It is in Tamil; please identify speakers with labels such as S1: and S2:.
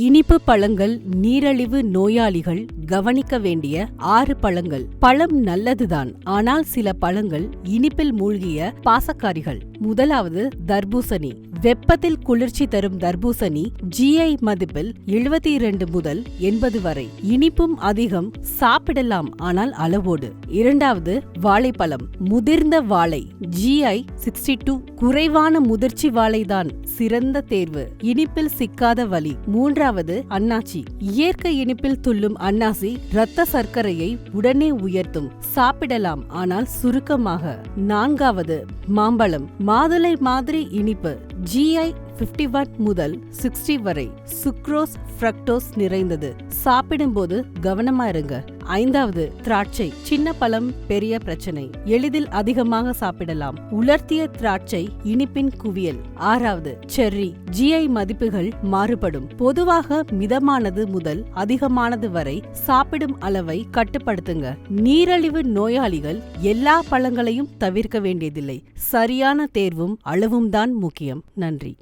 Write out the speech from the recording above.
S1: இனிப்பு பழங்கள் நீரழிவு நோயாளிகள் கவனிக்க வேண்டிய ஆறு பழங்கள். பழம் நல்லதுதான் ஆனால் சில பழங்கள் இனிப்பில் மூழ்கிய பாசக்காரிகள். முதலாவது தர்பூசணி. வெப்பத்தில் குளிர்ச்சி தரும் தர்பூசணி ஜிஐ மதிப்பில் எழுபத்தி இரண்டு முதல் எண்பது வரை. இனிப்பும் அதிகம் சாப்பிடலாம் ஆனால் அளவோடு. இரண்டாவது வாழைப்பழம். முதிர்ந்த வாழை ஜிஐ சிக்ஸ்டி டூ குறைவான முதிர்ச்சி வாழைதான் சிறந்த தேர்வு. இனிப்பில் சிக்காத வலி. மூன்றாவது அன்னாச்சி. இயற்கை இனிப்பில் துள்ளும் அன்னாசி. இரத்த சர்க்கரையை உடனே உயர்த்தும். சாப்பிடலாம் ஆனால் சுருக்கமாக. நான்காவது மாம்பழம். மாதுளை மாதிரி இனிப்பு. ஜிஐ பிப்டி ஒன் முதல் சிக்ஸ்டி வரை சுக்ரோஸ் ஃப்ரக்டோஸ் நிறைந்தது. சாப்பிடும்போது கவனமா இருங்க. ஐந்தாவது திராட்சை. சின்ன பழம் பெரிய பிரச்சனை. எளிதில் அதிகமாக சாப்பிடலாம். உலர்த்திய திராட்சை இனிப்பின் குவியல். ஆறாவது செர்ரி. ஜிஐ மதிப்புகள் மாறுபடும். பொதுவாக மிதமானது முதல் அதிகமானது வரை சாப்பிடும் அளவை கட்டுப்படுத்துங்க. நீரழிவு நோயாளிகள் எல்லா பழங்களையும் தவிர்க்க வேண்டியதில்லை. சரியான தேர்வும் அளவும் தான் முக்கியம். நன்றி.